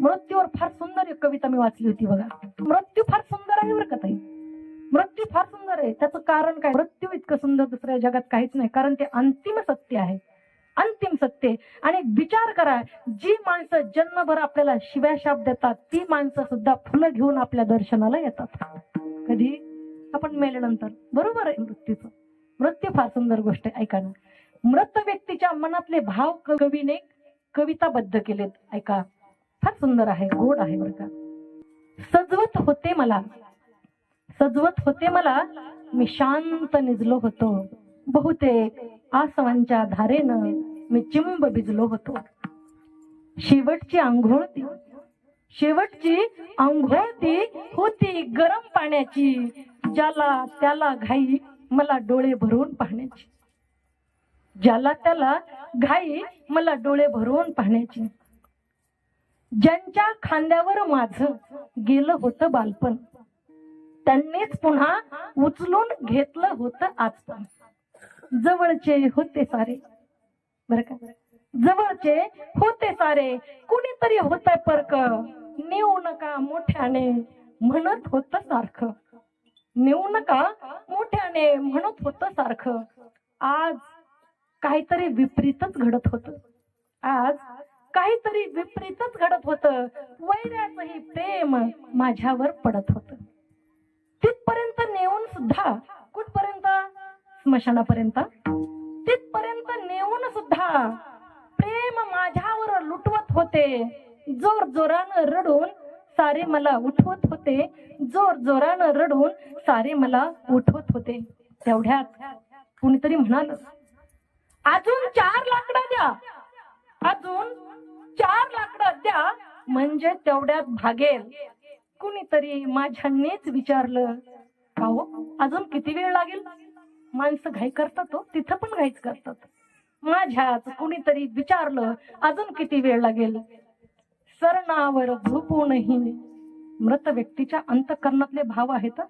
मृत्यूवर फार सुंदर एक कविता मी वाचली होती बघा. मृत्यू फार सुंदर आहे बरं का ताई? मृत्यू फार सुंदर आहे. त्याचं कारण काय? मृत्यू इतकं सुंदर दुसऱ्या जगात काहीच नाही. कारण ते अंतिम सत्य आहे. अंतिम सत्य आहे. आणि विचार करा जी माणसं जन्मभर आपल्याला शिव्या शाप देतात ती माणसं सुद्धा फुलं घेऊन आपल्या दर्शनाला येतात. कधी? आपण मेल्यानंतर. बरोबर आहे मृत्यूचं. मृत्यू फार सुंदर गोष्ट आहे. ऐका ना. मृत व्यक्तीच्या मनातले भाव कवीने कविताबद्ध केलेत. ऐका. फार सुंदर आहे गोड आहे बरं का. सजवत होते मला. सजवत होते मला. मी शांत निजलो होतो. बहुतेक आसवांच्या धारेनं मी चिंब भिजलो होतो. शेवटची आंघोळ ती. शेवटची आंघोळ ती होती गरम पाण्याची ज्याला त्याला घाई मला डोळे भरून पाहण्याची. ज्याला त्याला घाई मला डोळे भरून पाहण्याची. ज्यांच्या खांद्यावर माझं गेलं होतं बालपण त्यांनीच पुन्हा उचलून घेतलं होतं आजपण. जवळचे होते सारे. बर का? जवळचे होते सारे. कुणीतरी होत परक. नेऊ नका मोठ्याने म्हणत होत सारखं. नेऊ नका मोठ्याने म्हणत होत सारखं. आज काहीतरी विपरीतच घडत होत. आज काहीतरी विपरीतच घडत होत. वैराचही प्रेम माझ्यावर पडत होत. तिथपर्यंत नेऊन सुद्धा कुठपर्यंत? स्मशानापर्यंत? तिथपर्यंत नेऊन सुद्धा प्रेम माझ्यावर लुटवत होते. जोर जोरानं रडून सारे मला उठवत होते. जोर जोरानं रडून सारे मला उठवत होते. तेवढ्यात कुणीतरी म्हणाल अजून चार लाकडं द्या. अजून चार लाकडं द्या. म्हणजे तेवढ्यात भागेल. कुणीतरी माझ्यानेच विचारलं. का हो अजून किती वेळ लागेल? माणसं घाई करतात हो. तिथं पण घाईच करतात. माझ्याच कुणीतरी विचारलं अजून किती वेळ लागेल? सरणावर झोपूनही मृत व्यक्तीच्या अंतकरणातले भाव आहेत.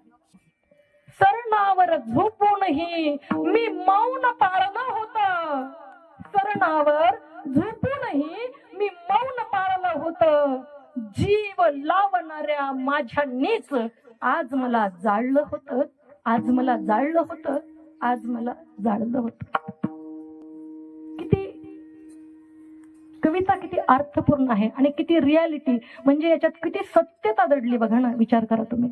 सरणावर झोपूनही मी मौन पाळलं होत. सरणावर झोप मी मौन पाळलं होत जीव लावणाऱ्या माझ्यानेच आज मला जाळलं होतं. आज मला जाळलं होतं. आज मला जाळलं होतं. किती कविता किती अर्थपूर्ण आहे आणि किती रियालिटी म्हणजे याच्यात किती सत्यता दडली बघा ना विचार करा तुम्ही.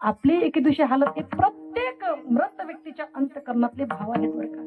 आपली एके दिवशी हालत हे प्रत्येक मृत व्यक्तीच्या अंतकरणातले भाव आहेत बरं का.